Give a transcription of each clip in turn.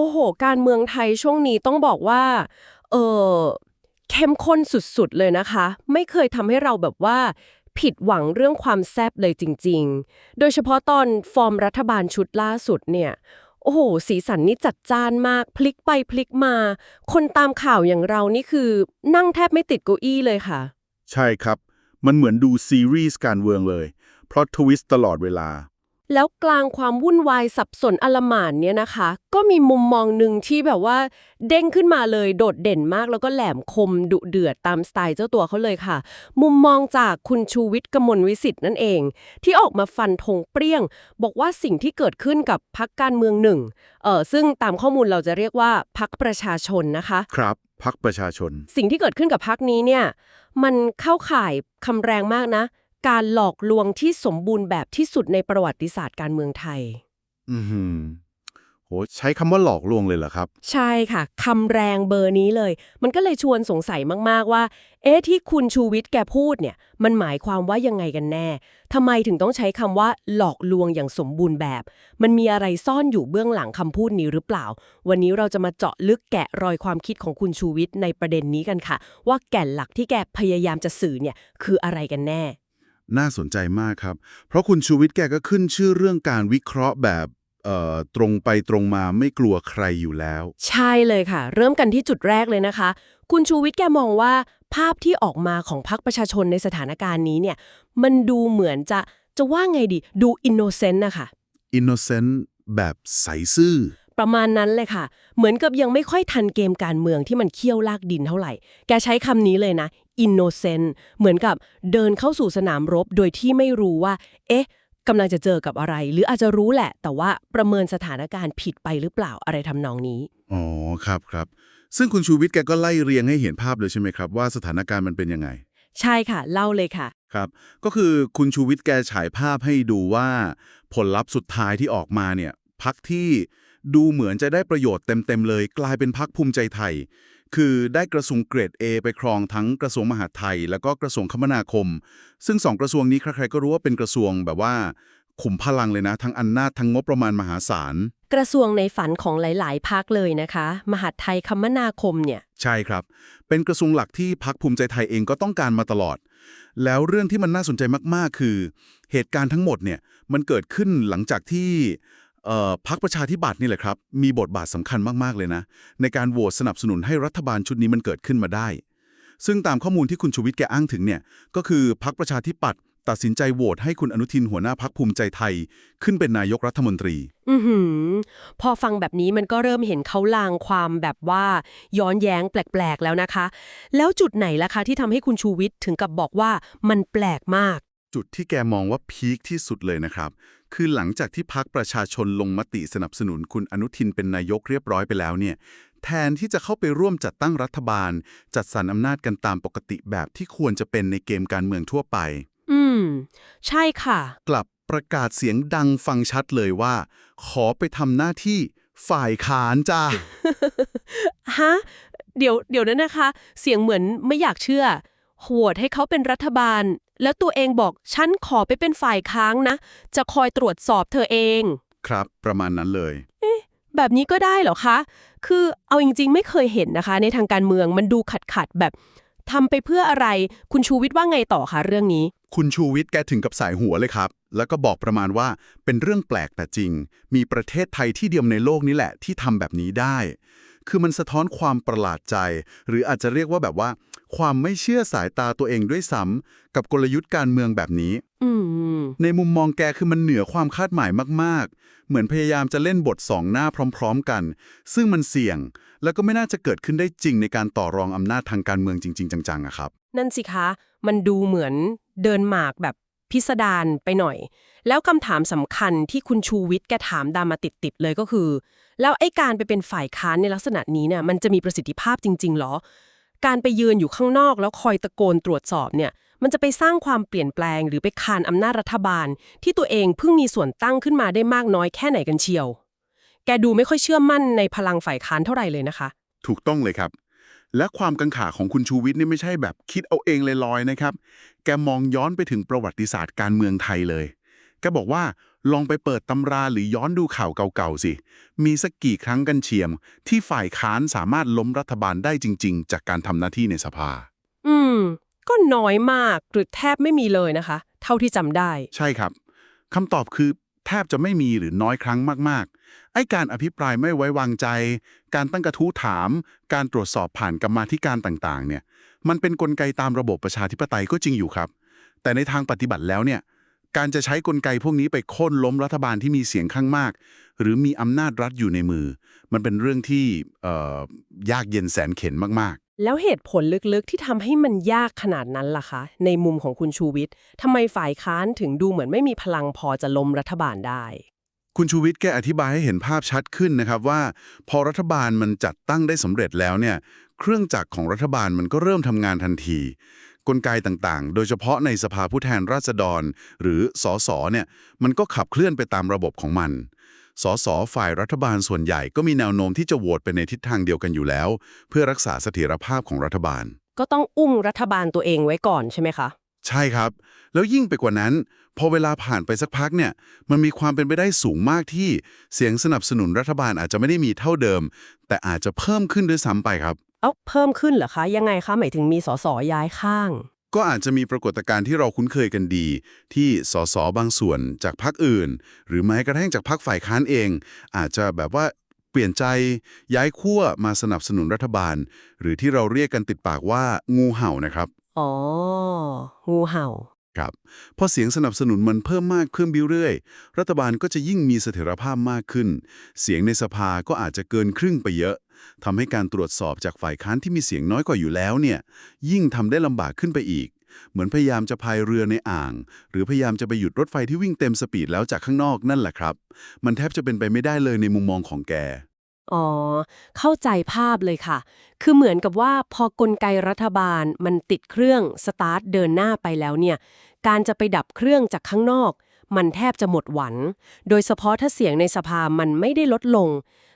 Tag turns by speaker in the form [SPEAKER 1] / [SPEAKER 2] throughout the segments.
[SPEAKER 1] โอ้โห การเมืองไทยช่วงนี้ต้องบอกว่า เออเข้มข้นสุดๆเลยนะคะ ไม่เคยทำให้เราแบบว่า ผิดหวังเรื่องความแซบเลยจริง ๆ โดยเฉพาะตอนฟอร์มรัฐบาลชุดล่าสุดเนี่ย โอ้โห สีสันนี่จัดจ้านมาก พลิกไปพลิกมา คนตามข่าวอย่างเรานี่คือนั่งแทบไม่ติดเก้าอี้เลยค่ะ
[SPEAKER 2] ใช่ครับ มันเหมือนดูซีรีส์การเมืองเลย เพราะทวิสต์ตลอดเวลา
[SPEAKER 1] แล้วกลางความวุ่นวายสับสนอลหม่านเนี่ยนะคะ ก็มีมุมมองหนึ่งที่แบบว่า เด้งขึ้นมาเลยโดดเด่นมากแล้วก็แหลมคมดุเดือดตามสไตล์เจ้าตัวเขาเลยค่ะ มุมมองจากคุณชูวิทย์กมลวิสิทธิ์นั่นเอง ที่ออกมาฟันธงเปรี้ยง บอกว่าสิ่งที่เกิดขึ้นกับพักการเมืองหนึ่งเออซึ่งตามข้อมูลเราจะเรียกว่าพักประชาชนนะคะ
[SPEAKER 2] ครับพักประชาชน
[SPEAKER 1] สิ่งที่เกิดขึ้นกับพักนี้เนี่ยมันเข้าข่ายคำแรงมากนะ การหลอกลวงที่สมบูรณ์แบบที่สุดในประวัติศาสตร์การเมืองไทย
[SPEAKER 2] อือหือโหใช้คำว่าหลอกลวงเลยเหรอครับ
[SPEAKER 1] ใช่ค่ะคำแรงเบอร์นี้เลย มันก็เลยชวนสงสัยมากๆว่า เอ๊ะที่คุณชูวิทย์แกพูดเนี่ย มันหมายความว่ายังไงกันแน่ทำไมถึงต้องใช้คำว่า หลอกลวงอย่างสมบูรณ์แบบ มันมีอะไรซ่อนอยู่เบื้องหลังคำพูดนี้หรือเปล่า วันนี้เราจะมาเจาะลึกแกะรอยความคิดของคุณชูวิทย์ในประเด็นนี้กันค่ะ ว่าแก่นหลักที่แกพยายามจะสื่อเนี่ยคืออะไรกันแน่
[SPEAKER 2] น่าสนใจมากครับ เพราะคุณชูวิทย์แกก็ขึ้นชื่อเรื่องการวิเคราะห์แบบเอ่อตรงไปตรงมาไม่กลัวใครอยู่แล้ว
[SPEAKER 1] ใช่เลยค่ะ เริ่มกันที่จุดแรกเลยนะคะ คุณชูวิทย์แกมองว่า ภาพที่ออกมาของพรรคประชาชนในสถานการณ์นี้เนี่ย มันดูเหมือนจะจะว่าไงดี ดูอินโนเซนต์นะคะ
[SPEAKER 2] อินโนเซนต์แบบใสซื่อ
[SPEAKER 1] ประมาณนั้นเลยค่ะ เหมือนกับยังไม่ค่อยทันเกมการเมืองที่มันเคี่ยวลากดินเท่าไหร่ แกใช้คำนี้เลยนะ อินโนเซนต์เหมือนกับเดินเข้าสู่สนามรบโดยที่ไม่รู้ว่า เอ๊ะกำลังจะเจอกับอะไร หรืออาจจะรู้แหละ แต่ว่าประเมินสถานการณ์ผิดไปหรือเปล่าอะไรทำนองนี้
[SPEAKER 2] อ๋อ ครับครับ ซึ่งคุณชูวิทย์แกก็ไล่เรียงให้เห็นภาพเลยใช่ไหมครับ ว่าสถานการณ์มันเป็นยังไง
[SPEAKER 1] ใช่ค่ะ เล่าเลยค่ะ
[SPEAKER 2] ครับ ก็คือคุณชูวิทย์แกฉายภาพให้ดูว่า ผลลัพธ์สุดท้ายที่ออกมาเนี่ยพักที่ดูเหมือนจะได้ประโยชน์เต็มๆเลย กลายเป็นพักภูมิใจไทย คือได้กระทรวงเกรด A ไปครองทั้งกระทรวงมหาดไทย แล้วก็กระทรวงคมนาคม ซึ่งสองกระทรวงนี้ใครๆก็รู้ว่าเป็นกระทรวงแบบว่าขุมพลังเลยนะ ทั้งอำนาจทั้งงบประมาณมหาศาล
[SPEAKER 1] กระทรวงในฝันของหลาย ๆ พักเลยนะคะ มหาดไทยคมนาคมเนี่ย
[SPEAKER 2] ใช่ครับ เป็นกระทรวงหลักที่พักภูมิใจไทยเองก็ต้องการมาตลอด แล้วเรื่องที่มันน่าสนใจมาก ๆ คือ เหตุการณ์ทั้งหมดเนี่ยมันเกิดขึ้นหลังจากที่ เอ่อพักประชาธิปัตย์นี่แหละครับ มีบทบาทสำคัญมาก ๆ เลยนะ ในการโหวตสนับสนุนให้รัฐบาลชุดนี้มันเกิดขึ้นมาได้ ซึ่งตามข้อมูลที่คุณชูวิทย์แกอ้างถึงเนี่ยก็คือพักประชาธิปัตย์ตัดสินใจโหวตให้คุณอนุทินหัวหน้าพักภูมิใจไทย ขึ้นเป็นนายกรัฐมนตรี
[SPEAKER 1] อือหือ พอฟังแบบนี้มันก็เริ่มเห็นเขาลางความแบบว่าย้อนแย้งแปลก ๆ แล้วนะคะ แล้วจุดไหนล่ะคะที่ทำให้คุณชูวิทย์ถึงกับบอกว่ามันแปลกมาก
[SPEAKER 2] จุดที่แกมองว่าพีคที่สุดเลยนะครับ คือหลังจากที่พักประชาชนลงมติสนับสนุนคุณอนุทินเป็นนายกเรียบร้อยไปแล้วเนี่ย แทนที่จะเข้าไปร่วมจัดตั้งรัฐบาล จัดสรรอำนาจกันตามปกติแบบที่ควรจะเป็นในเกมการเมืองทั่วไป
[SPEAKER 1] อืม ใช่ค่ะ
[SPEAKER 2] กลับประกาศเสียงดังฟังชัดเลยว่า ขอไปทำหน้าที่ฝ่ายค้านจ้า
[SPEAKER 1] ฮะเดี๋ยวเดี๋ยวนั้นนะคะ เสียงเหมือนไม่อยากเชื่อโหวตให้เขาเป็นรัฐบาล แล้วตัวเองบอกฉันขอไปเป็นฝ่ายค้างนะ จะคอยตรวจสอบเธอเอง
[SPEAKER 2] ครับ ประมาณนั้นเลย
[SPEAKER 1] แบบนี้ก็ได้เหรอคะ คือเอาจริงๆ ไม่เคยเห็นนะคะ ในทางการเมืองมันดูขัดขัดๆแบบ ทำไปเพื่ออะไร คุณชูวิทย์ว่าไงต่อคะเรื่องนี้
[SPEAKER 2] คุณชูวิทย์แกถึงกับสายหัวเลยครับ แล้วก็บอกประมาณว่าเป็นเรื่องแปลกแต่จริง มีประเทศไทยที่เดียวในโลกนี้แหละที่ทำแบบนี้ได้ คือมันสะท้อนความประหลาดใจ หรืออาจจะเรียกว่าแบบว่า ความไม่เชื่อสายตาตัวเองด้วยซ้ำกับกลยุทธ์การเมืองแบบนี้
[SPEAKER 1] อืม
[SPEAKER 2] ในมุมมองแกคือมันเหนือความคาดหมายมาก ๆ เหมือนพยายามจะเล่นบทสองหน้าพร้อม ๆ กัน ซึ่งมันเสี่ยง แล้วก็ไม่น่าจะเกิดขึ้นได้จริงในการต่อรองอำนาจทางการเมืองจริง ๆ จังๆอะครับ
[SPEAKER 1] นั่นสิคะ มันดูเหมือนเดินหมากแบบพิสดารไปหน่อย แล้วคำถามสำคัญที่คุณชูวิทย์แกถามดามาติดๆเลยก็คือ แล้วไอ้การไปเป็นฝ่ายค้านในลักษณะนี้เนี่ยมันจะมีประสิทธิภาพจริงๆหรอ การไปยืนอยู่ข้างนอกแล้วคอยตะโกนตรวจสอบเนี่ย มันจะไปสร้างความเปลี่ยนแปลง หรือไปคานอำนาจรัฐบาล ที่ตัวเองเพิ่งมีส่วนตั้งขึ้นมาได้มากน้อยแค่ไหนกันเชียว กดูไม่ค่อยเชื่อมั่นในพลังฝ่ายค้านเท่าไหร่เลยนะคะ
[SPEAKER 2] ถูกต้องเลยครับ และความกังขาของคุณชูวิทย์นี่ไม่ใช่แบบคิดเอาเองลอยๆนะครับ แกมองย้อนไปถึงประวัติศาสตร์การเมืองไทยเลย แกบอกว่าลองไปเปิดตำราหรือย้อนดูข่าวเก่าๆสิ มีสักกี่ครั้งกันเชียม ที่ฝ่ายค้านสามารถล้มรัฐบาลได้จริง ๆ จากการทำหน้าที่ในสภา
[SPEAKER 1] อืม ก็น้อยมากหรือแทบไม่มีเลยนะคะ เท่าที่จำได้
[SPEAKER 2] ใช่ครับคำตอบคือแทบจะไม่มีหรือน้อยครั้งมากๆ ไอ้การอภิปรายไม่ไว้วางใจ การตั้งกระทู้ถาม การตรวจสอบผ่านกรรมาธิการต่างๆ เนี่ย มันเป็นนกลไกตามระบบประชาธิปไตยก็จริงอยู่ครับ แต่ในทางปฏิบัติแล้วเนี่ย การจะใช้กลไกพวกนี้ไปโค่นล้มรัฐบาลที่มีเสียงข้างมาก หรือมีอำนาจรัฐอยู่ในมือ มันเป็นเรื่องที่ยากเย็นแสนเข็นมากๆ
[SPEAKER 1] แล้วเหตุผลลึกๆที่ทำให้มันยากขนาดนั้นล่ะคะ ในมุมของคุณชูวิทย์ทำไมฝ่ายค้านถึงดูเหมือนไม่มีพลังพอจะล้มรัฐบาลได้
[SPEAKER 2] คุณชูวิทย์แกอธิบายให้เห็นภาพชัดขึ้นนะครับว่า พอรัฐบาลมันจัดตั้งได้สำเร็จแล้วเนี่ยเครื่องจักรของรัฐบาลมันก็เริ่มทำงานทันที กลไกต่างๆ โดยเฉพาะในสภาผู้แทนราษฎร หรือสสเนี่ยมันก็ขับเคลื่อนไปตามระบบของมันสสฝ่ายรัฐบาลส่วนใหญ่ก็มีแนวโน้มที่จะโหวตไปในทิศทางเดียวกันอยู่แล้ว เพื่อรักษาเสถียรภาพของรัฐบาล
[SPEAKER 1] ก็ต้องอุ้มรัฐบาลตัวเองไว้ก่อนใช่ไหมคะ
[SPEAKER 2] ใช่ครับ แล้วยิ่งไปกว่านั้น พอเวลาผ่านไปสักพักเนี่ยมันมีความเป็นไปได้สูงมากที่เสียงสนับสนุนรัฐบาลอาจจะไม่ได้มีเท่าเดิม แต่อาจจะเพิ่มขึ้นด้วยซ้ำไปครับ
[SPEAKER 1] เอ้าเพิ่มขึ้นเหรอคะ ยังไงคะหมายถึงมีสสย้ายข้าง
[SPEAKER 2] ก็อาจจะมีปรากฏการณ์ที่เราคุ้นเคยกันดี ที่สสบางส่วนจากพรรคอื่น หรือแม้กระทั่งจากพรรคฝ่ายค้านเอง อาจจะแบบว่าเปลี่ยนใจย้ายขั้วมาสนับสนุนรัฐบาล หรือที่เราเรียกกันติดปากว่างูเห่านะครับ
[SPEAKER 1] อ๋อ งูเห่า
[SPEAKER 2] ครับพอเสียงสนับสนุนมันเพิ่มมากขึ้นเรื่อยๆ รัฐบาลก็จะยิ่งมีเสถียรภาพมากขึ้น เสียงในสภาก็อาจจะเกินครึ่งไปเยอะทำให้การตรวจสอบจากฝ่ายค้านที่มีเสียงน้อยกว่าอยู่แล้วเนี่ย ยิ่งทำได้ลำบากขึ้นไปอีก เหมือนพยายามจะพายเรือในอ่าง หรือพยายามจะไปหยุดรถไฟที่วิ่งเต็มสปีดแล้วจากข้างนอกนั่นแหละครับ มันแทบจะเป็นไปไม่ได้เลยในมุมมองของแก
[SPEAKER 1] อ๋อ เข้าใจภาพเลยค่ะ คือเหมือนกับว่าพอกลไกรัฐบาลมันติดเครื่องสตาร์ทเดินหน้าไปแล้วเนี่ย การจะไปดับเครื่องจากข้างนอก มันแทบจะหมดหวัง โดยเฉพาะถ้าเสียงในสภามันไม่ได้ลดลง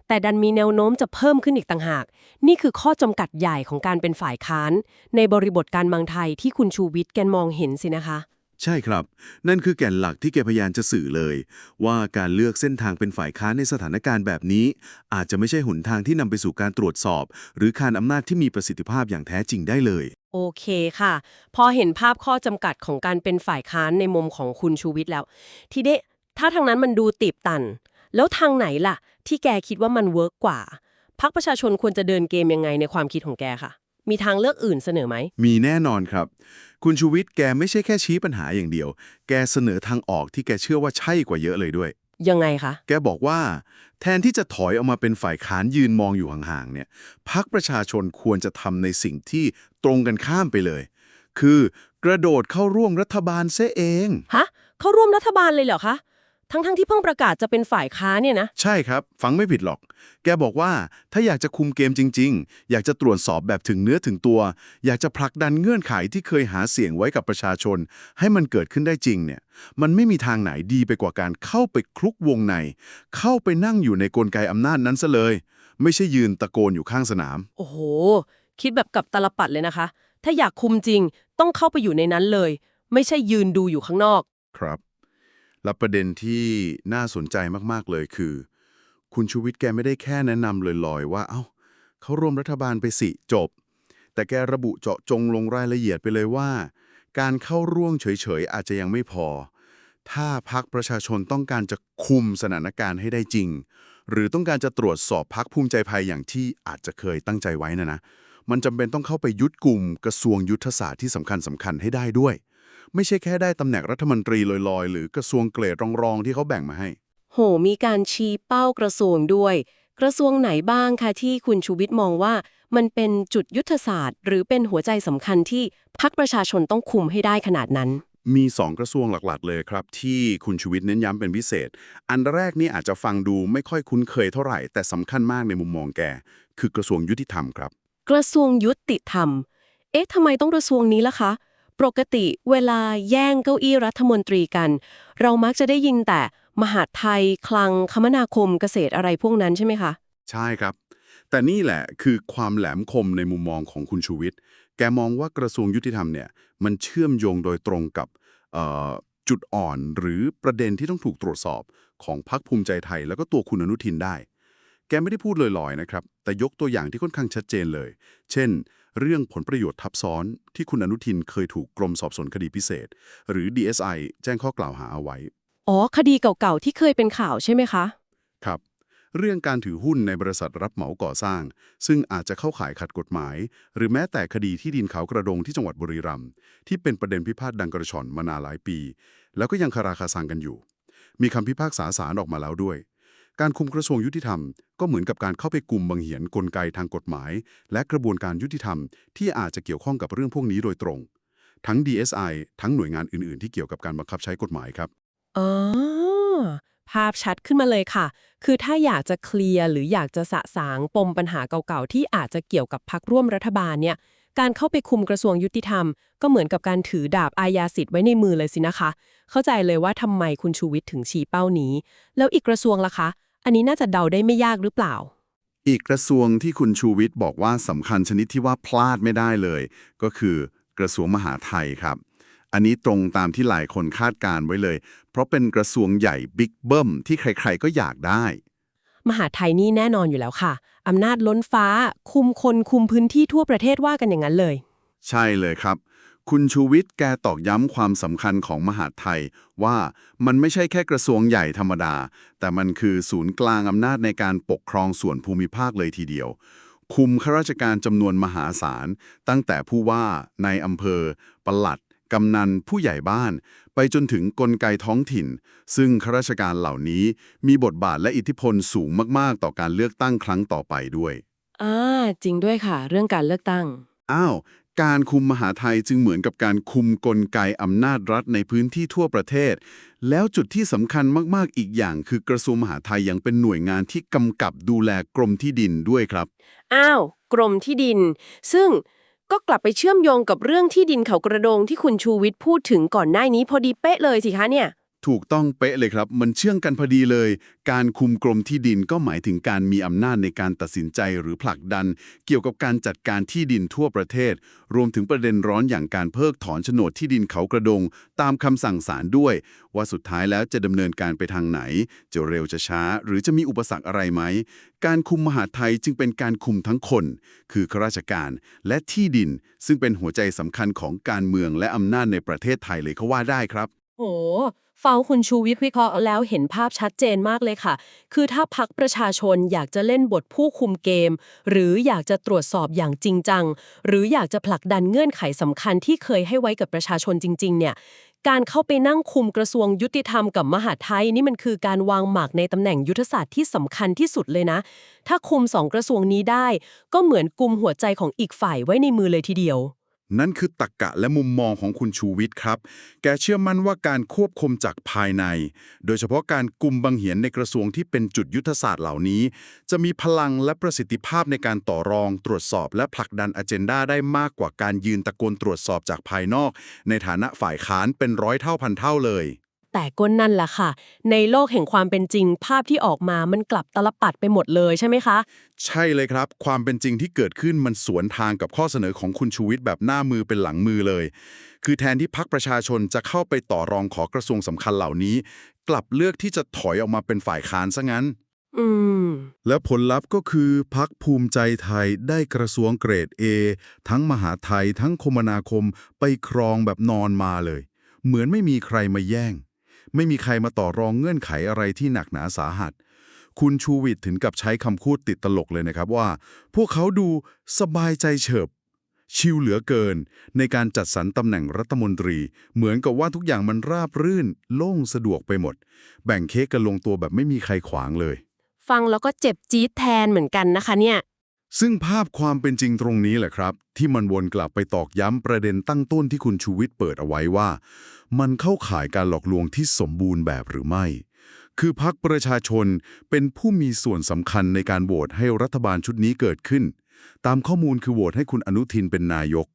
[SPEAKER 1] แต่ดันมีแนวโน้มจะเพิ่มขึ้นอีกต่างหาก นี่คือข้อจำกัดใหญ่ของการเป็นฝ่ายค้าน ในบริบทการเมืองไทยที่คุณชูวิทย์แกนมองเห็นสินะคะ
[SPEAKER 3] ใช่ครับ นั่นคือแก่นหลักที่แกพยายามจะสื่อเลย ว่าการเลือกเส้นทางเป็นฝ่ายค้านในสถานการณ์แบบนี้ อาจจะไม่ใช่หนทางที่นำไปสู่การตรวจสอบ หรือคานอำนาจที่มีประสิทธิภาพอย่างแท้จริงได้เลย
[SPEAKER 1] โอเคค่ะ พอเห็นภาพข้อจำกัดของการเป็นฝ่ายค้านในมุมของคุณชูวิทย์แล้ว ทีเดะถ้าทางนั้นมันดูตีบตัน แล้วทางไหนล่ะ ที่แกคิดว่ามันเวิร์กกว่าพักประชาชนควรจะเดินเกมยังไงในความคิดของแกค่ะ มีทางเลือกอื่นเสนอไหม
[SPEAKER 3] มีแน่นอนครับ คุณชูวิทย์แกไม่ใช่แค่ชี้ปัญหาอย่างเดียว แกเสนอทางออกที่แกเชื่อว่าใช่กว่าเยอะเลยด้วย
[SPEAKER 1] ยังไงคะ
[SPEAKER 3] แกบอกว่า แทนที่จะถอยออกมาเป็นฝ่ายค้านยืนมองอยู่ห่างๆเนี่ยพักประชาชนควรจะทำในสิ่งที่ตรงกันข้ามไปเลย คือกระโดดเข้าร่วมรัฐบาลเสียเอง
[SPEAKER 1] ฮะ เข้าร่วมรัฐบาลเลยเหรอคะ ทั้งๆที่เพิ่งประกาศจะเป็นฝ่ายค้านเนี่ยนะ
[SPEAKER 3] ใช่ครับ ฟังไม่ผิดหรอก แกบอกว่าถ้าอยากจะคุมเกมจริง ๆ อยากจะตรวจสอบแบบถึงเนื้อถึงตัว อยากจะผลักดันเงื่อนไขที่เคยหาเสียงไว้กับประชาชน ให้มันเกิดขึ้นได้จริงเนี่ย มันไม่มีทางไหนดีไปกว่าการเข้าไปคลุกวงใน เข้าไปนั่งอยู่ในกลไกอำนาจนั้นซะเลย ไม่ใช่ยืนตะโกนอยู่ข้างสนาม
[SPEAKER 1] โอ้โห คิดแบบกับตลปัดเลยนะคะ ถ้าอยากคุมจริง ต้องเข้าไปอยู่ในนั้นเลย ไม่ใช่ยืนดูอยู่ข้างนอก
[SPEAKER 2] ครับ และประเด็นที่น่าสนใจมากๆเลยคือ คุณชูวิทย์แกไม่ได้แค่แนะนำลอยๆว่า เอ้าเขาร่วมรัฐบาลไปสิจบ แต่แกระบุเจาะจงลงรายละเอียดไปเลยว่า การเข้าร่วมเฉยๆ อาจจะยังไม่พอ ถ้าพักประชาชนต้องการจะคุมสถานการณ์ให้ได้จริง หรือต้องการจะตรวจสอบพักภูมิใจไทยอย่างที่อาจจะเคยตั้งใจไว้นะนะมันจำเป็นต้องเข้าไปยุดกลุ่มกระทรวงยุทธศาสตร์ที่สำคัญสำคัญๆให้ได้ด้วย ไม่ใช่แค่ได้ตำแหน่งรัฐมนตรีลอยๆ หรือกระทรวงเกรดรองๆ ที่เขาแบ่งมาให้
[SPEAKER 1] โห มีการชี้เป้ากระทรวงด้วย กระทรวงไหนบ้างคะที่คุณชูวิทย์มองว่า มันเป็นจุดยุทธศาสตร์ หรือเป็นหัวใจสำคัญที่พักประชาชนต้องคุมให้ได้ขนาดนั้น
[SPEAKER 2] มี 2 กระทรวงหลักๆ เลยครับ ที่คุณชูวิทย์เน้นย้ำเป็นพิเศษ อันแรกนี่อาจจะฟังดูไม่ค่อยคุ้นเคยเท่าไหร่แต่สำคัญมากในมุมมองแก คือกระทรวงยุติธรรมครับ
[SPEAKER 1] กระทรวงยุติธรรม เอ๊ะทำไมต้องกระทรวงนี้ล่ะคะ ปกติเวลาแย่งเก้าอี้รัฐมนตรีกัน เรามักจะได้ยินแต่มหาดไทยคลังคมนาคมเกษตรอะไรพวกนั้นใช่ไหมคะ
[SPEAKER 2] ใช่ครับ แต่นี่แหละคือความแหลมคมในมุมมองของคุณชูวิทย์แกมองว่ากระทรวงยุติธรรมเนี่ยมันเชื่อมโยงโดยตรงกับจุดอ่อนหรือประเด็นที่ต้องถูกตรวจสอบของพรรคภูมิใจไทย แล้วก็ตัวคุณอนุทินได้ แกไม่ได้พูดลอยๆนะครับ แต่ยกตัวอย่างที่ค่อนข้างชัดเจนเลย เช่น เรื่องผลประโยชน์ทับซ้อนที่คุณอนุทินเคยถูกกรมสอบสวนคดีพิเศษ หรือ DSI แจ้งข้อกล่าวหาเอาไว้
[SPEAKER 1] อ๋อ คดีเก่าๆที่เคยเป็นข่าวใช่ไหมคะ
[SPEAKER 2] ครับ เรื่องการถือหุ้นในบริษัทรับเหมาก่อสร้าง ซึ่งอาจจะเข้าข่ายขัดกฎหมาย หรือแม้แต่คดีที่ดินเขากระดงที่จังหวัดบุรีรัมย์ที่เป็นประเด็นพิพาทดังกระชอนมานานหลายปี แล้วก็ยังคาราคาซังกันอยู่ มีคำพิพากษาศาลออกมาแล้วด้วย การคุมกระทรวงยุติธรรมก็เหมือนกับการเข้าไปกลุ่มบังเหียนกลไกทางกฎหมาย และกระบวนการยุติธรรม ที่อาจจะเกี่ยวข้องกับเรื่องพวกนี้โดยตรง ทั้ง DSI ทั้งหน่วยงานอื่น ๆ ที่เกี่ยวกับการบังคับใช้กฎหมายครับ
[SPEAKER 1] อ๋อภาพชัดขึ้นมาเลยค่ะ คือถ้าอยากจะเคลียร์หรืออยากจะสะสางปมปัญหาเก่าๆ ที่อาจจะเกี่ยวกับพักร่วมรัฐบาลเนี่ยการเข้าไปคุมกระทรวงยุติธรรม ก็เหมือนกับการถือดาบอาญาสิทธิ์ไว้ในมือเลยสินะคะ เข้าใจเลยว่าทำไมคุณชูวิทย์ถึงชี้เป้านี้ แล้วอีกกระทรวงล่ะคะ อันนี้น่าจะเดาได้ไม่ยากหรือเปล่า
[SPEAKER 2] อีกกระทรวงที่คุณชูวิทย์บอกว่าสำคัญชนิดที่ว่าพลาดไม่ได้เลย ก็คือกระทรวงมหาดไทยครับ อันนี้ตรงตามที่หลายคนคาดการไว้เลย เพราะเป็นกระทรวงใหญ่บิ๊กเบิ้มที่ใครๆก็อยากได้
[SPEAKER 1] มหาไทยนี่แน่นอนอยู่แล้วค่ะอำนาจล้นฟ้า คุมคนคุมพื้นที่ทั่วประเทศว่ากันอย่างนั้นเลย
[SPEAKER 2] ใช่เลยครับ คุณชูวิทย์แกตอกย้ำความสำคัญของมหาดไทย ว่ามันไม่ใช่แค่กระทรวงใหญ่ธรรมดา แต่มันคือศูนย์กลางอำนาจในการปกครองส่วนภูมิภาคเลยทีเดียว คุมข้าราชการจำนวนมหาศาล ตั้งแต่ผู้ว่านายอำเภอ ปลัด กำนัน ผู้ใหญ่บ้าน ไปจนถึงกลไกท้องถิ่น ซึ่งข้าราชการเหล่านี้มีบทบาทและอิทธิพลสูงมาก ๆ ต่อการเลือกตั้งครั้งต่อไปด้วย
[SPEAKER 1] อ่า จริงด้วยค่ะ เรื่องการเลือกตั้ง
[SPEAKER 2] อ้าว การคุมมหาไทยจึงเหมือนกับการคุมกลไกอำนาจรัฐในพื้นที่ทั่วประเทศ แล้วจุดที่สำคัญมากๆอีกอย่าง คือกระทรวงมหาไทยยังเป็นหน่วยงานที่กำกับดูแลกรมที่ดินด้วยครับ
[SPEAKER 1] อ้าว กรมที่ดิน ซึ่งก็กลับไปเชื่อมโยงกับเรื่องที่ดินเขากระโดงที่คุณชูวิทย์พูดถึงก่อนหน้านี้พอดีเป๊ะเลยสิคะเนี่ย
[SPEAKER 2] ถูกต้องเป๊ะเลยครับ มันเชื่องกันพอดีเลย การคุมกรมที่ดินก็หมายถึงการมีอำนาจในการตัดสินใจหรือผลักดัน เกี่ยวกับการจัดการที่ดินทั่วประเทศ รวมถึงประเด็นร้อนอย่างการเพิกถอนโฉนดที่ดินเขากระดง ตามคำสั่งศาลด้วย ว่าสุดท้ายแล้วจะดำเนินการไปทางไหน จะเร็วจะช้า หรือจะมีอุปสรรคอะไรไหม การคุมมหาไทยจึงเป็นการคุมทั้งคน คือข้าราชการและที่ดิน ซึ่งเป็นหัวใจสำคัญของการเมืองและอำนาจในประเทศไทยเลยเขาว่าได้ครับ
[SPEAKER 1] โห ฟังคุณชูวิทย์วิเคราะห์แล้วเห็นภาพชัดเจนมากเลยค่ะ คือถ้าพักประชาชนอยากจะเล่นบทผู้คุมเกม หรืออยากจะตรวจสอบอย่างจริงจัง หรืออยากจะผลักดันเงื่อนไขสำคัญที่เคยให้ไว้กับประชาชนจริง ๆ เนี่ยการเข้าไปนั่งคุมกระทรวงยุติธรรมกับมหาดไทยนี่มันคือการวางหมากในตำแหน่งยุทธศาสตร์ที่สำคัญที่สุดเลยนะ ถ้าคุมสองกระทรวงนี้ได้ ก็เหมือนกุมหัวใจของอีกฝ่ายไว้ในมือเลยทีเดียว
[SPEAKER 2] นั่นคือตรกกะและมุมมองของคุณชูวิทย์ครับ แกเชื่อมั่นว่าการควบคุมจากภายใน โดยเฉพาะการกลุ่มบังเหียนในกระทรวงที่เป็นจุดยุทธศาสตร์เหล่านี้ จะมีพลังและประสิทธิภาพในการต่อรอง ตรวจสอบและผลักดันอเจนดาได้มากกว่าการยืนตะโกนตรวจสอบจากภายนอก ในฐานะฝ่ายค้านเป็นร้อยเท่าพันเท่าเลย
[SPEAKER 1] แต่ก็นั่นแหละค่ะ ในโลกแห่งความเป็นจริง ภาพที่ออกมามันกลับตลปัดไปหมดเลยใช่ไหมคะ
[SPEAKER 2] ใช่เลยครับ ความเป็นจริงที่เกิดขึ้นมันสวนทางกับข้อเสนอของคุณชูวิทย์แบบหน้ามือเป็นหลังมือเลย คือแทนที่พักประชาชนจะเข้าไปต่อรองขอกระทรวงสำคัญเหล่านี้ กลับเลือกที่จะถอยออกมาเป็นฝ่ายค้านซะงั้น
[SPEAKER 1] อืม
[SPEAKER 2] และผลลัพธ์ก็คือพักภูมิใจไทยได้กระทรวงเกรด A ทั้งมหาไทยทั้งคมนาคมไปครองแบบนอนมาเลย เหมือนไม่มีใครมาแย่ง ไม่มีใครมาต่อรองเงื่อนไขอะไรที่หนักหนาสาหัส คุณชูวิทย์ถึงกับใช้คำพูดติดตลกเลยนะครับว่า พวกเขาดูสบายใจเฉิบ ชิวเหลือเกิน ในการจัดสรรตำแหน่งรัฐมนตรี เหมือนกับว่าทุกอย่างมันราบรื่น โล่งสะดวกไปหมด แบ่งเค้กกันลงตัวแบบไม่มีใครขวางเลย
[SPEAKER 1] ฟังแล้วก็เจ็บจี๊ดแทนเหมือนกันนะคะเนี่ย
[SPEAKER 2] ซึ่งภาพความเป็นจริงตรงนี้แหละครับ ที่มันวนกลับไปตอกย้ำประเด็นตั้งต้นที่คุณชูวิทย์เปิดเอาไว้ว่า มันเข้าข่ายการหลอกลวงที่สมบูรณ์แบบหรือไม่ คือพักประชาชนเป็นผู้มีส่วนสำคัญในการโหวตให้รัฐบาลชุดนี้เกิดขึ้น ตามข้อมูลคือโหวตให้คุณอนุทินเป็นนายก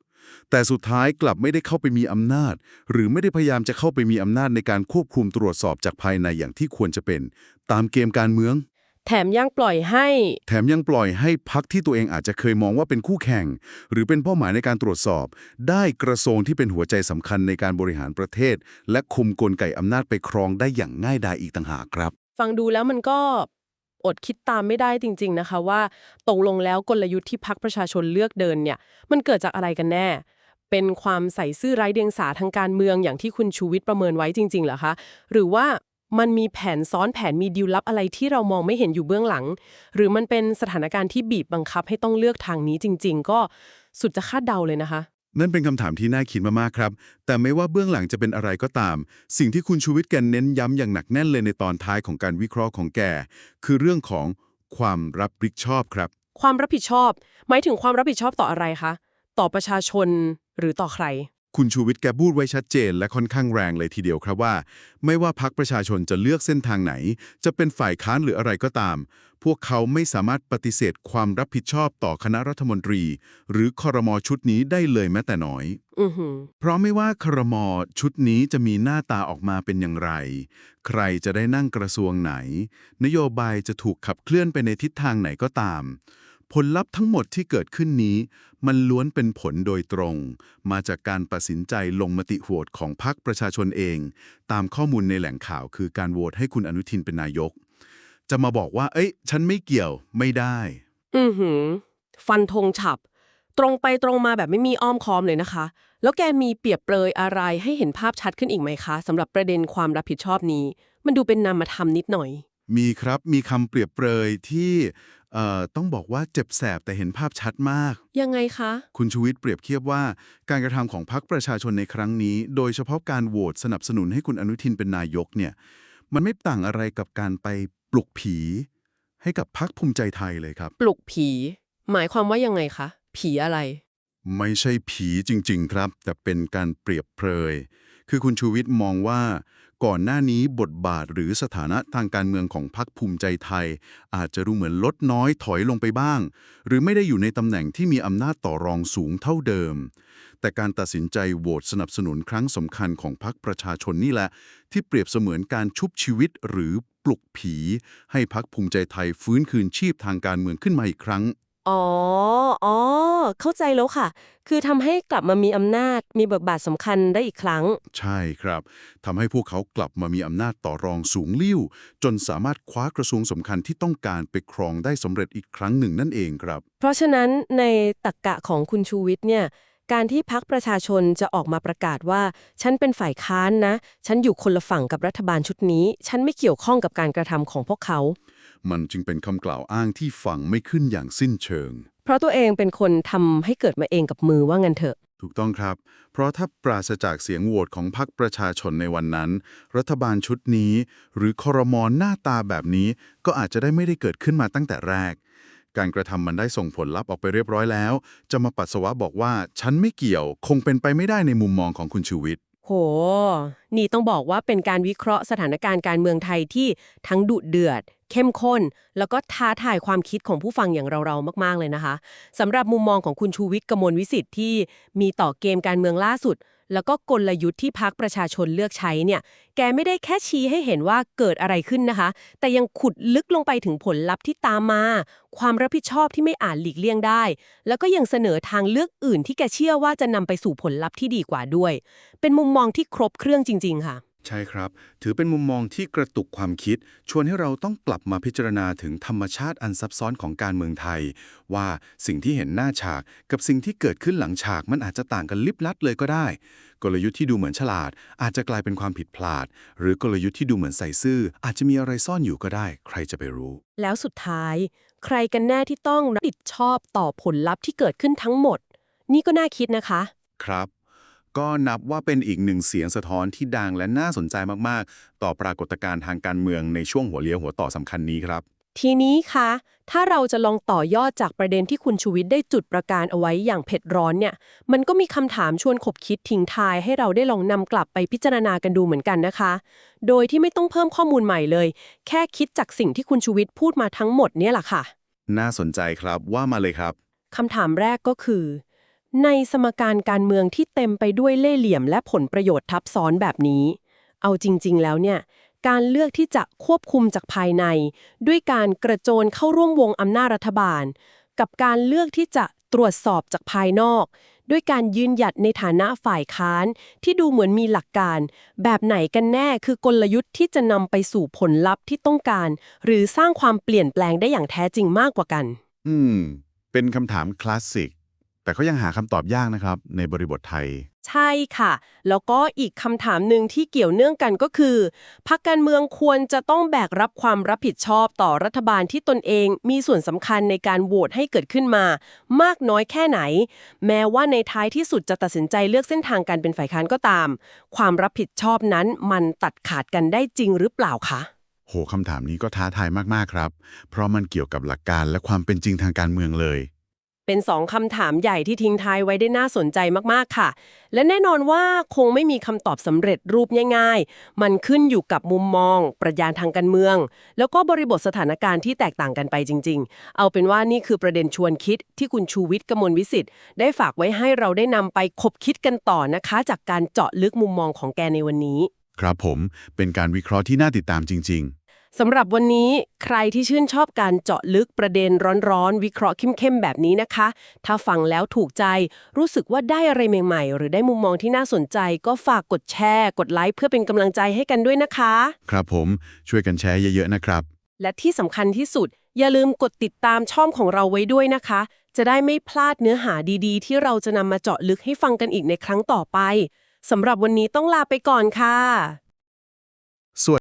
[SPEAKER 2] แต่สุดท้ายกลับไม่ได้เข้าไปมีอำนาจ หรือไม่ได้พยายามจะเข้าไปมีอำนาจในการควบคุมตรวจสอบจากภายในอย่างที่ควรจะเป็น ตามเกมการเมือง
[SPEAKER 1] แถมยังปล่อยให้
[SPEAKER 2] แถมยังปล่อยให้พักที่ตัวเองอาจจะเคยมองว่าเป็นคู่แข่ง หรือเป็นเป้าหมายในการตรวจสอบ ได้กระทรวงที่เป็นหัวใจสำคัญในการบริหารประเทศ และคุมกลไกอำนาจไปครองได้อย่างง่ายดายอีกต่างหากครับ
[SPEAKER 1] ฟังดูแล้วมันก็อดคิดตามไม่ได้จริง ๆนะคะว่าตกลงแล้วกลยุทธ์ที่พักประชาชนเลือกเดินเนี่ย มันเกิดจากอะไรกันแน่ เป็นความใส่ซื่อไร้เดียงสาทางการเมืองอย่างที่คุณชูวิทย์ประเมินไว้จริงๆเหรอคะ หรือว่า มันมีแผนซ้อนแผนมีดีลลับอะไรที่เรามองไม่เห็นอยู่เบื้องหลัง หรือมันเป็นสถานการณ์ที่บีบบังคับให้ต้องเลือกทางนี้จริง ๆ ก็สุดจะคาดเดาเลยนะคะ
[SPEAKER 2] นั่นเป็นคำถามที่น่าคิดมากๆครับ แต่ไม่ว่าเบื้องหลังจะเป็นอะไรก็ตาม สิ่งที่คุณชูวิทย์แกเน้นย้ำอย่างหนักแน่นเลยในตอนท้ายของการวิเคราะห์ของแก คือเรื่องของความรับผิดชอบครับ
[SPEAKER 1] ความรับผิดชอบ หมายถึงความรับผิดชอบต่ออะไรคะ ต่อประชาชนหรือต่อใคร
[SPEAKER 2] คุณชูวิทย์แกพูดไว้ชัดเจนและค่อนข้างแรงเลยทีเดียวครับว่า ไม่ว่าพักประชาชนจะเลือกเส้นทางไหน จะเป็นฝ่ายค้านหรืออะไรก็ตาม พวกเขาไม่สามารถปฏิเสธความรับผิดชอบต่อคณะรัฐมนตรี หรือคอรมอชุดนี้ได้เลยแม้แต่น้อย
[SPEAKER 1] อือหือ
[SPEAKER 2] เพราะไม่ว่าครมชุดนี้จะมีหน้าตาออกมาเป็นอย่างไร ใครจะได้นั่งกระทรวงไหน นโยบายจะถูกขับเคลื่อนไปในทิศทางไหนก็ตาม ผลลัพธ์ทั้งหมดที่เกิดขึ้นนี้ มันล้วนเป็นผลโดยตรง มาจากการตัดสินใจลงมติโหวตของพรรคประชาชนเอง ตามข้อมูลในแหล่งข่าวคือการโหวตให้คุณอนุทินเป็นนายก จะมาบอกว่า เอ้ย ฉันไม่เกี่ยวไม่ได้
[SPEAKER 1] อือหือ ฟันธงฉับ ตรงไปตรงมาแบบไม่มีอ้อมค้อมเลยนะคะ แล้วแกมีเปรียบเปรยอะไรให้เห็นภาพชัดขึ้นอีกไหมคะสำหรับประเด็นความรับผิดชอบนี้ มันดูเป็นนามธรรมนิดหน่อย
[SPEAKER 2] มีครับมีคำเปรียบเปรยที่ เอ่อต้องบอกว่าเจ็บแสบแต่เห็นภาพชัดมาก
[SPEAKER 1] ยังไงคะ
[SPEAKER 2] คุณชูวิทย์เปรียบเทียบว่าการกระทำของพรรคประชาชนในครั้งนี้ โดยเฉพาะการโหวตสนับสนุนให้คุณอนุทินเป็นนายกเนี่ย มันไม่ต่างอะไรกับการไปปลุกผี ให้กับพรรคภูมิใจไทยเลยครับ
[SPEAKER 1] ปลุกผี หมายความว่ายังไงคะ ผีอะไร
[SPEAKER 2] ไม่ใช่ผีจริง ๆ ครับ แต่เป็นการเปรียบเปรย คือคุณชูวิทย์มองว่า ก่อนหน้านี้บทบาทหรือสถานะทางการเมืองของพรรคภูมิใจไทย อาจจะดูเหมือนลดน้อยถอยลงไปบ้าง หรือไม่ได้อยู่ในตำแหน่งที่มีอำนาจต่อรองสูงเท่าเดิม แต่การตัดสินใจโหวตสนับสนุนครั้งสำคัญของพรรคประชาชนนี่แหละ ที่เปรียบเสมือนการชุบชีวิตหรือปลุกผี ให้พรรคภูมิใจไทยฟื้นคืนชีพทางการเมืองขึ้นมาอีกครั้ง
[SPEAKER 1] อ๋อ อ๋อ เข้าใจแล้วค่ะ คือทำให้กลับมามีอำนาจ มีบทบาทสำคัญได้อีกครั้ง
[SPEAKER 2] ใช่ครับทำให้พวกเขากลับมามีอำนาจต่อรองสูงลิ่ว จนสามารถคว้ากระทรวงสำคัญที่ต้องการไปครองได้สำเร็จอีกครั้งหนึ่งนั่นเองครับ
[SPEAKER 1] เพราะฉะนั้นในตรกกะของคุณชูวิทย์เนี่ย การที่พักประชาชนจะออกมาประกาศว่า ฉันเป็นฝ่ายค้านนะ ฉันอยู่คนละฝั่งกับรัฐบาลชุดนี้ ฉันไม่เกี่ยวข้องกับการกระทำของพวกเขา
[SPEAKER 2] มันจึงเป็นคำกล่าวอ้างที่ฟังไม่ขึ้นอย่างสิ้นเชิง
[SPEAKER 1] เพราะตัวเองเป็นคนทำให้เกิดมาเองกับมือว่างันเถอะ
[SPEAKER 2] ถูกต้องครับ เพราะถ้าปราศจากเสียงโหวตของพรรคประชาชนในวันนั้น รัฐบาลชุดนี้ หรือคอรมอนหน้าตาแบบนี้ ก็อาจจะได้ไม่ได้เกิดขึ้นมาตั้งแต่แรก การกระทำมันได้ส่งผลลัพธ์ออกไปเรียบร้อยแล้ว จะมาปัสสาวะบอกว่า ฉันไม่เกี่ยว คงเป็นไปไม่ได้ในมุมมองของคุณชูวิทย์
[SPEAKER 1] โห นี่ต้องบอกว่าเป็นการวิเคราะห์สถานการณ์การเมืองไทยที่ทั้งดุเดือด เข้มข้น แล้วก็ท้าทายความคิดของผู้ฟังอย่างเราๆ มากๆเลยนะคะสำหรับมุมมองของคุณชูวิทย์กมลวิสิทธิ์ที่มีต่อเกมการเมืองล่าสุด แล้วก็กลยุทธ์ที่พักประชาชนเลือกใช้เนี่ย แกไม่ได้แค่ชี้ให้เห็นว่าเกิดอะไรขึ้นนะคะ แต่ยังขุดลึกลงไปถึงผลลัพธ์ที่ตามมา ความรับผิดชอบที่ไม่อาจหลีกเลี่ยงได้ แล้วก็ยังเสนอทางเลือกอื่นที่แกเชื่อว่าจะนำไปสู่ผลลัพธ์ที่ดีกว่าด้วย เป็นมุมมองที่ครบเครื่องจริง ๆ ค่ะ
[SPEAKER 4] ใช่ครับ ถือเป็นมุมมองที่กระตุกความคิด ชวนให้เราต้องกลับมาพิจารณาถึงธรรมชาติอันซับซ้อนของการเมืองไทย ว่าสิ่งที่เห็นหน้าฉากกับสิ่งที่เกิดขึ้นหลังฉากมันอาจจะต่างกันลิบลัดเลยก็ได้ กลยุทธ์ที่ดูเหมือนฉลาด อาจจะกลายเป็นความผิดพลาด หรือกลยุทธ์ที่ดูเหมือนใส่ซื่อ อาจจะมีอะไรซ่อนอยู่ก็ได้ ใครจะไปรู้
[SPEAKER 1] แล้วสุดท้าย ใครกันแน่ที่ต้องรับผิดชอบต่อผลลัพธ์ที่เกิดขึ้นทั้งหมด นี่ก็น่าคิดนะคะ
[SPEAKER 4] ครับ ก็นับว่าเป็นอีกหนึ่งเสียงสะท้อนที่ดังและน่าสนใจมาก ๆ ต่อปรากฏการณ์ทางการเมืองในช่วงหัวเลี้ยวหัวต่อสำคัญนี้ครับ
[SPEAKER 1] ทีนี้คะ ถ้าเราจะลองต่อยอดจากประเด็นที่คุณชูวิทย์ได้จุดประการเอาไว้อย่างเผ็ดร้อนเนี่ย มันก็มีคำถามชวนขบคิดทิ้งทายให้เราได้ลองนำกลับไปพิจารณากันดูเหมือนกันนะคะ โดยที่ไม่ต้องเพิ่มข้อมูลใหม่เลย แค่คิดจากสิ่งที่คุณชูวิทย์พูดมาทั้งหมดเนี่ยแหละค่ะ
[SPEAKER 4] น่าสนใจครับว่ามาเลยครับ
[SPEAKER 1] คำถามแรกก็คือ ในสมการการเมืองที่เต็มไปด้วยเล่ห์เหลี่ยมและผลประโยชน์ทับซ้อนแบบนี้ เอาจริง ๆ แล้วเนี่ยการเลือกที่จะควบคุมจากภายใน ด้วยการกระโจนเข้าร่วมวงอำนาจรัฐบาล กับการเลือกที่จะตรวจสอบจากภายนอก ด้วยการยืนหยัดในฐานะฝ่ายค้าน ที่ดูเหมือนมีหลักการ แบบไหนกันแน่คือกลยุทธ์ที่จะนำไปสู่ผลลัพธ์ที่ต้องการ หรือสร้างความเปลี่ยนแปลงได้อย่างแท้จริงมากกว่ากัน
[SPEAKER 3] อืม เป็นคำถามคลาสสิก แต่ก็ยังหาคำตอบยากนะครับ ในบริบทไทย
[SPEAKER 1] ใช่ค่ะ แล้วก็อีกคำถามหนึ่งที่เกี่ยวเนื่องกันก็คือพรรคการเมืองควรจะต้องแบกรับความรับผิดชอบต่อรัฐบาลที่ตนเอง มีส่วนสำคัญในการโหวตให้เกิดขึ้นมา มากน้อยแค่ไหน แม้ว่าในท้ายที่สุดจะตัดสินใจเลือกเส้นทางการเป็นฝ่ายค้านก็ตาม ความรับผิดชอบนั้นมันตัดขาดกันได้จริงหรือเปล่าคะ
[SPEAKER 3] โหคำถามนี้ก็ท้าทายมากๆครับ เพราะมันเกี่ยวกับหลักการและความเป็นจริงทางการเมืองเลย
[SPEAKER 1] เป็นสองคำถามใหญ่ที่ทิ้งท้ายไว้ได้น่าสนใจมากๆค่ะ และแน่นอนว่าคงไม่มีคำตอบสำเร็จรูปง่าย ๆ มันขึ้นอยู่กับมุมมอง ปรัชญาทางการเมือง แล้วก็บริบทสถานการณ์ที่แตกต่างกันไปจริง ๆ เอาเป็นว่านี่คือประเด็นชวนคิดที่คุณชูวิทย์กมลวิสิทธิ์ได้ฝากไว้ให้เราได้นำไปคบคิดกันต่อนะคะ จากการเจาะลึกมุมมองของแกในวันนี้
[SPEAKER 3] ครับผมเป็นการวิเคราะห์ที่น่าติดตามจริง ๆ
[SPEAKER 1] สำหรับวันนี้ใครที่ชื่นชอบการเจาะลึกประเด็นร้อนๆ วิเคราะห์เข้มๆแบบนี้นะคะ ถ้าฟังแล้วถูกใจ รู้สึกว่าได้อะไรใหม่ๆ หรือได้มุมมองที่น่าสนใจ ก็ฝากกดแชร์ กดไลค์เพื่อเป็นกำลังใจให้กันด้วยนะคะ
[SPEAKER 3] ๆครับผมช่วยกันแชร์เยอะๆนะครับ
[SPEAKER 1] และที่สำคัญที่สุด อย่าลืมกดติดตามช่องของเราไว้ด้วยนะคะ จะได้ไม่พลาดเนื้อหาดีๆ ที่เราจะนำมาเจาะลึกให้ฟังกันอีกในครั้งต่อไปสำหรับวันนี้ต้องลาไปก่อนค่ะ